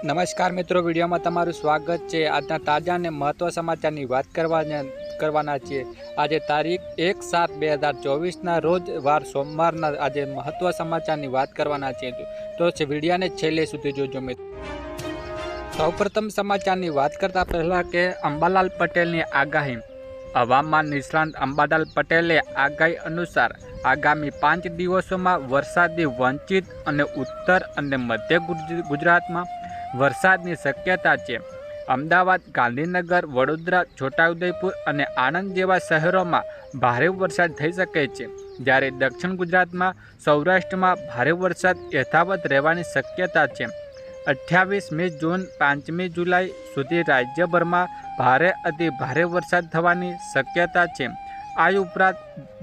નમસ્કાર મિત્રો, વિડીયોમાં તમારું સ્વાગત છે. આજના તાજા અને મહત્વ સમાચારની વાત કરવાના કરવાના છીએ. આજે તારીખ એક સાત બે હજાર ચોવીસના રોજ વાર સોમવારના આજે મહત્વ સમાચારની વાત કરવાના છીએ. તો વિડીયાને છેલ્લે સુધી જોજો મિત્રો સૌપ્રથમ સમાચારની વાત કરતા પહેલાં કે અંબાલાલ પટેલની આગાહી. હવામાન નિષ્ણાંત અંબાલાલ પટેલે આગાહી અનુસાર આગામી પાંચ દિવસોમાં વરસાદની વંચિત અને ઉત્તર અને મધ્ય ગુજરાતમાં વરસાદની શક્યતા છે. અમદાવાદ, ગાંધીનગર, વડોદરા, છોટાઉદેપુર અને આણંદ જેવા શહેરોમાં ભારે વરસાદ થઈ શકે છે. જ્યારે દક્ષિણ ગુજરાતમાં, સૌરાષ્ટ્રમાં ભારે વરસાદ યથાવત રહેવાની શક્યતા છે. અઠ્યાવીસ મે જૂન, પાંચમી જુલાઈ સુધી રાજ્યભરમાં ભારે અતિ ભારે વરસાદ થવાની શક્યતા છે. આ ઉપરાંત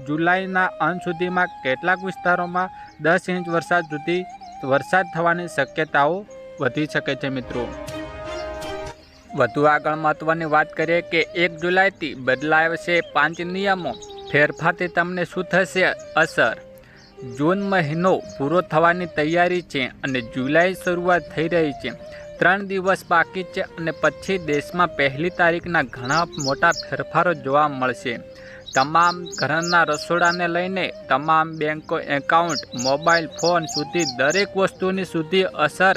જુલાઈના અંત સુધીમાં કેટલાક વિસ્તારોમાં દસ ઇંચ વરસાદ સુધી વરસાદ થવાની શક્યતાઓ વધી શકે છે, મિત્રો. વધુ આગળ મહત્વની વાત કરીએ કે એક જુલાઈથી બદલાશે પાંચ નિયમો. ફેરફારથી તમને શું થશે? અસર. જૂન મહિનો પૂરો થવાની તૈયારી છે અને જુલાઈ શરૂઆત થઈ રહી છે. ત્રણ દિવસ બાકી છે અને પછી દેશમાં પહેલી તારીખના ઘણા મોટા ફેરફારો જોવા મળશે. તમામ ઘરના રસોડાને લઈને તમામ બેંકો એકાઉન્ટ, મોબાઈલ, ફોન સુધી દરેક વસ્તુની સુધી અસર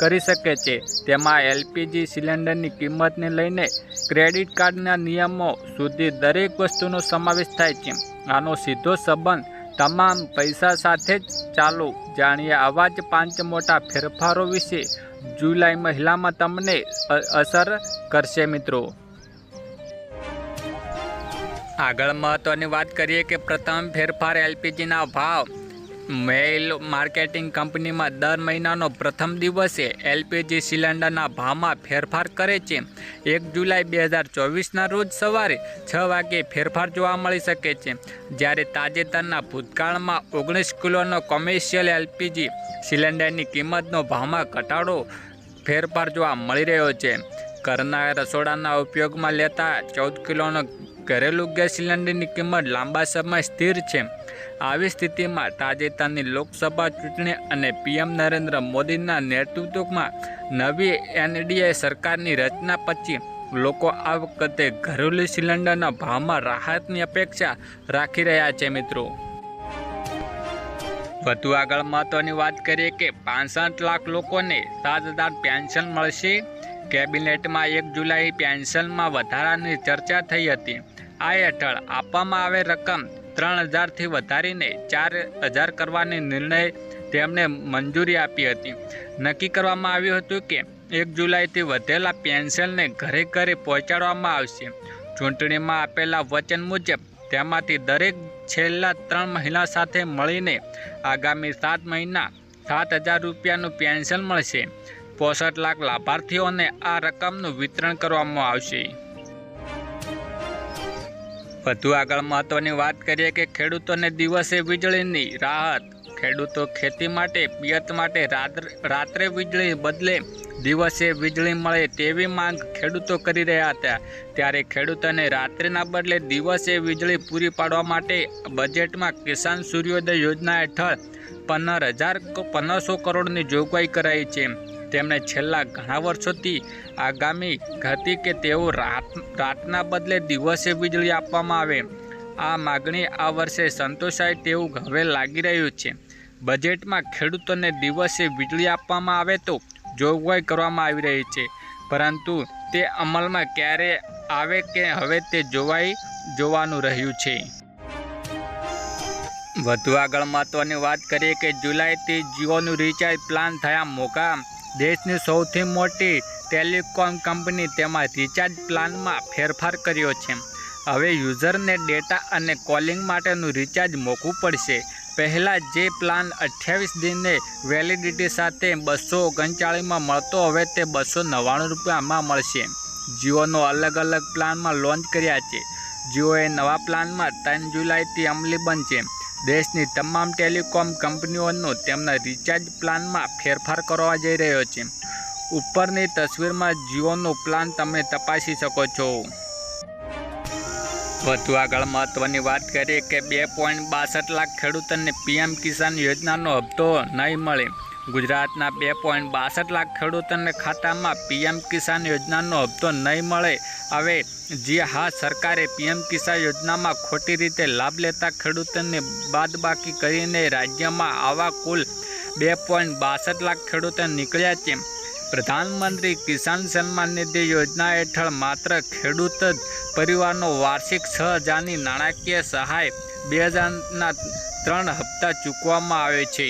કરી શકે છે. તેમાં એલપીજી સિલિન્ડરની કિંમતને લઈને ક્રેડિટ કાર્ડના નિયમો સુધી દરેક વસ્તુનો સમાવેશ થાય છે. આનો સીધો સંબંધ તમામ પૈસા સાથે જ ચાલો. જાણીએ આવા જ પાંચ મોટા ફેરફારો વિશે જુલાઈ મહિલામાં તમને અસર કરશે મિત્રો. આગળ મહત્ત્વની વાત કરીએ કે પ્રથમ ફેરફાર એલપીજીના ભાવ. મેઇલ માર્કેટિંગ કંપનીમાં દર મહિનાનો પ્રથમ દિવસે એલપીજી સિલિન્ડરના ભાવમાં ફેરફાર કરે છે. એક જુલાઈ બે હજાર ચોવીસના રોજ સવારે છ વાગ્યે ફેરફાર જોવા મળી શકે છે. જ્યારે તાજેતરના ભૂતકાળમાં ઓગણીસ કિલોનો કોમર્શિયલ એલપીજી સિલિન્ડરની કિંમતનો ભાવમાં ઘટાડો ફેરફાર જોવા મળી રહ્યો છે. ઘરના રસોડાના ઉપયોગમાં લેતા ચૌદ કિલોનો ઘરેલું ગેસ સિલિન્ડરની કિંમત લાંબા સમય સ્થિર છે. આવી સ્થિતિમાં તાજેતરની લોકસભા ચૂંટણી અને પીએમ નરેન્દ્ર મોદીના નેતૃત્વમાં નવી એનડીએ સરકારની રચના પછી લોકો આ વખતે ઘરેલું સિલિન્ડરના ભાવમાં રાહતની અપેક્ષા રાખી રહ્યા છે મિત્રો. વધુ આગળ મહત્વની વાત કરીએ કે પાંસઠ લાખ લોકોને સાત હજાર પેન્શન મળશે. કેબિનેટમાં એક જુલાઈ પેન્શનમાં વધારાની ચર્ચા થઈ હતી. આ હેઠળ આપવામાં આવે રકમ ત્રણ હજારથી વધારીને ચાર હજાર કરવાની નિર્ણય તેમણે મંજૂરી આપી હતી. નક્કી કરવામાં આવ્યું હતું કે એક જુલાઈથી વધેલા પેન્શનને ઘરે ઘરે પહોંચાડવામાં આવશે. ચૂંટણીમાં આપેલા વચન મુજબ તેમાંથી દરેક છેલ્લા ત્રણ મહિના સાથે મળીને આગામી સાત મહિના સાત હજાર રૂપિયાનું પેન્શન મળશે. પોસઠ લાખ લાભાર્થીઓને આ રકમનું વિતરણ કરવામાં આવશે. વધુ આગળ મહત્વની વાત કરીએ કે ખેડૂતોને દિવસે વીજળીની રાહત. ખેડૂતો ખેતી માટે, પિયત માટે રાત્ર- વીજળી બદલે દિવસે વીજળી મળે તેવી માંગ ખેડૂતો કરી રહ્યા હતા. ત્યારે ખેડૂતોને રાત્રિના બદલે દિવસે વીજળી પૂરી પાડવા માટે બજેટમાં કિસાન સૂર્યોદય યોજના હેઠળ પંદર હજાર પંદરસો કરોડની જોગવાઈ કરાઈ છે. તેમણે છેલ્લા ઘણા વર્ષોથી આગામી હતી કે તેઓ રાત, રાતના બદલે દિવસે વીજળી આપવામાં આવે. આ માગણી આ વર્ષે સંતોષાય તેવું હવે લાગી રહ્યું છે. બજેટમાં ખેડૂતોને દિવસે વીજળી આપવામાં આવે તો જોગવાઈ કરવામાં આવી રહી છે. પરંતુ તે અમલમાં ક્યારે આવે કે હવે તે જોવાઈ, જોવાનું રહ્યું છે. વધુ આગળ મહત્વની વાત કરીએ કે જુલાઈથી જીઓનું રિચાર્જ પ્લાન થયા મોંઘા દેશની સૌથી મોટી ટેલિકોમ કંપની તેમાં રિચાર્જ પ્લાનમાં ફેરફાર કર્યો છે. હવે યુઝરને ડેટા અને કોલિંગ માટેનું રિચાર્જ મોકવું પડશે. પહેલાં જે પ્લાન અઠ્યાવીસ દિને વેલિડિટી સાથે બસો ઓગણચાળીસમાં મળતો, હવે તે બસો નવ્વાણું રૂપિયામાં મળશે. જીઓનો અલગ અલગ પ્લાનમાં લોન્ચ કર્યા છે. જીઓએ નવા પ્લાનમાં ત્રણ જુલાઈથી અમલી બનશે. દેશની તમામ ટેલિકોમ કંપનીઓનો તેમના રિચાર્જ પ્લાનમાં ફેરફાર કરવા જઈ રહ્યો છે. ઉપરની તસવીરમાં જીઓનો પ્લાન તમે તપાસી શકો છો. વધુ આગળ મહત્વની વાત કરીએ કે બે પોઈન્ટ બાસઠ લાખ ખેડૂતોને પીએમ કિસાન યોજનાનો હપ્તો નહીં મળે. ગુજરાતના બે પોઈન્ટ બાસઠ લાખ ખેડૂતોને ખાતામાં પીએમ કિસાન યોજનાનો હપ્તો નહીં મળે. હવે જે હા સરકારે પીએમ કિસાન યોજનામાં ખોટી રીતે લાભ લેતા ખેડૂતોને બાદબાકી કરીને રાજ્યમાં આવા કુલ બે પોઈન્ટ બાસઠ લાખ ખેડૂતો નીકળ્યા છે. પ્રધાનમંત્રી કિસાન સન્માન નિધિ યોજના હેઠળ માત્ર ખેડૂત જ, પરિવારનો વાર્ષિક છ હજારની નાણાકીય સહાય બે હજારના ત્રણ હપ્તા ચૂકવવામાં આવે છે.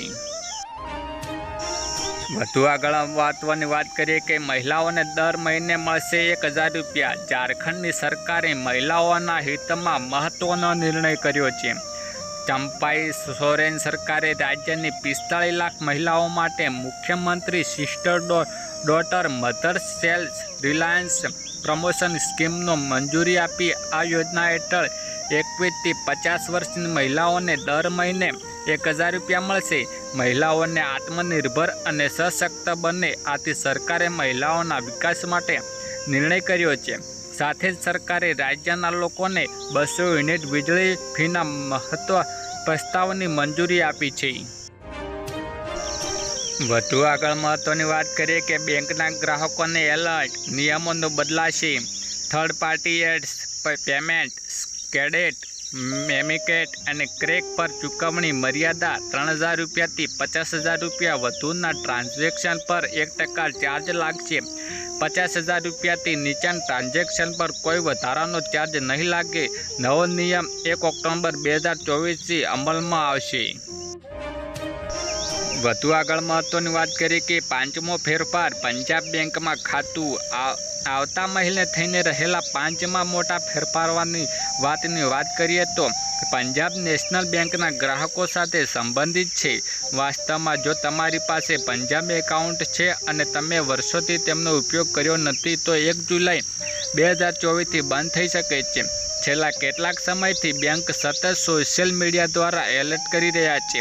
વધુ આગળ મહત્વની વાત કરીએ કે મહિલાઓને દર મહિને મળશે એક હજાર રૂપિયા. ઝારખંડની સરકારે મહિલાઓના હિતમાં મહત્વનો નિર્ણય કર્યો છે. ચંપાઈ સોરેન સરકારે રાજ્યની પિસ્તાળીસ લાખ મહિલાઓ માટે મુખ્યમંત્રી sister daughter mother self reliance promotion સ્કીમનો મંજૂરી આપી. આ યોજના હેઠળ એકવીસથી પચાસ વર્ષની મહિલાઓને દર મહિને એક હજાર રૂપિયા મળશે. મહિલાઓને આત્મનિર્ભર અને સશક્ત બને આથી સરકારે મહિલાઓના વિકાસ માટે નિર્ણય કર્યો છે. સાથે જ સરકારે રાજ્યના લોકોને બસો યુનિટ વીજળી ફીના મહત્વ પ્રસ્તાવની મંજૂરી આપી છે. વધુ આગળ મહત્વની વાત કરીએ કે બેંકના ગ્રાહકોને એલર્ટ, નિયમોનો બદલાશે. થર્ડ પાર્ટી એડ્સ, પેમેન્ટ, કેડેટ મેમિકેટ અને ક્રેક પર ચૂકવણી મર્યાદા ત્રણ હજાર રૂપિયાથી પચાસ હજાર રૂપિયા વધુના ટ્રાન્ઝેક્શન પર એક ટકા ચાર્જ લાગશે. પચાસ હજાર રૂપિયાથી નીચાના ટ્રાન્ઝેક્શન પર કોઈ વધારાનો ચાર્જ નહીં લાગે. નવો નિયમ એક ઓક્ટોબર બે હજાર ચોવીસથી અમલમાં આવશે. વધુ આગળ મહત્વની વાત કરીએ કે પાંચમો ફેરફાર પંજાબ બેંકમાં ખાતું આવતા મહિને થઈને રહેલા પાંચમા મોટા ફેરફારવાની વાતની વાત કરીએ તો પંજાબ નેશનલ બેંકના ગ્રાહકો સાથે સંબંધિત છે. વાસ્તવમાં જો તમારી પાસે પંજાબ એકાઉન્ટ છે અને તમે વર્ષોથી તેમનો ઉપયોગ કર્યો નથી, તો એક જુલાઈ બે હજાર ચોવીસથી બંધ થઈ શકે છે. છેલ્લા કેટલાક સમયથી બેંક સતત સોશિયલ મીડિયા દ્વારા એલર્ટ કરી રહ્યા છે.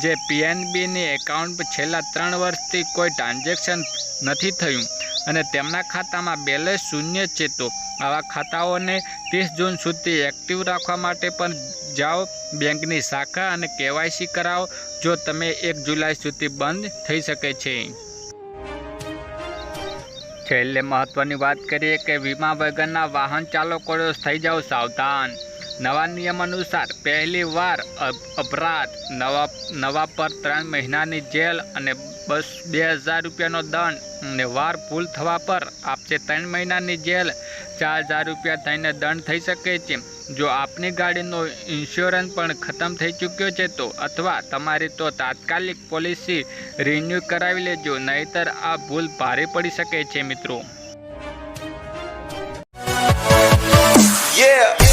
જે પીએનબીની એકાઉન્ટ છેલ્લા ત્રણ વર્ષથી કોઈ ટ્રાન્ઝેક્શન નથી થયું અને તેમના ખાતામાં બેલેન્સ શૂન્ય છે તો આવા ખાતાઓને ત્રીસ જૂન સુધી એક્ટિવ રાખવા માટે પણ જાઓ. બેંકની શાખા અને કેવાયસી કરાવો, જો તમે એક જુલાઈ સુધી બંધ થઈ શકે છે. છેલ્લે મહત્વની વાત કરીએ કે વીમા વગરના વાહન ચાલકો થઈ જાઓ સાવધાન. નવા નિયમ અનુસાર પહેલીવાર અપરાધ, નવા નવા પર ત્રણ મહિનાની જેલ અને બસ બે હજાર રૂપિયાનો દંડ ને વાર ભૂલ થવા પર આપશે ત્રણ મહિનાની જેલ. ચાર હજાર રૂપિયા થઈને દંડ થઈ શકે છે. જો આપની ગાડીનો ઇન્સ્યોરન્સ પણ ખતમ થઈ ચૂક્યો છે તો અથવા તમારી તો તાત્કાલિક પોલિસી રિન્યૂ કરાવી લેજો, નહીતર આ ભૂલ ભારે પડી શકે છે મિત્રો. Yeah.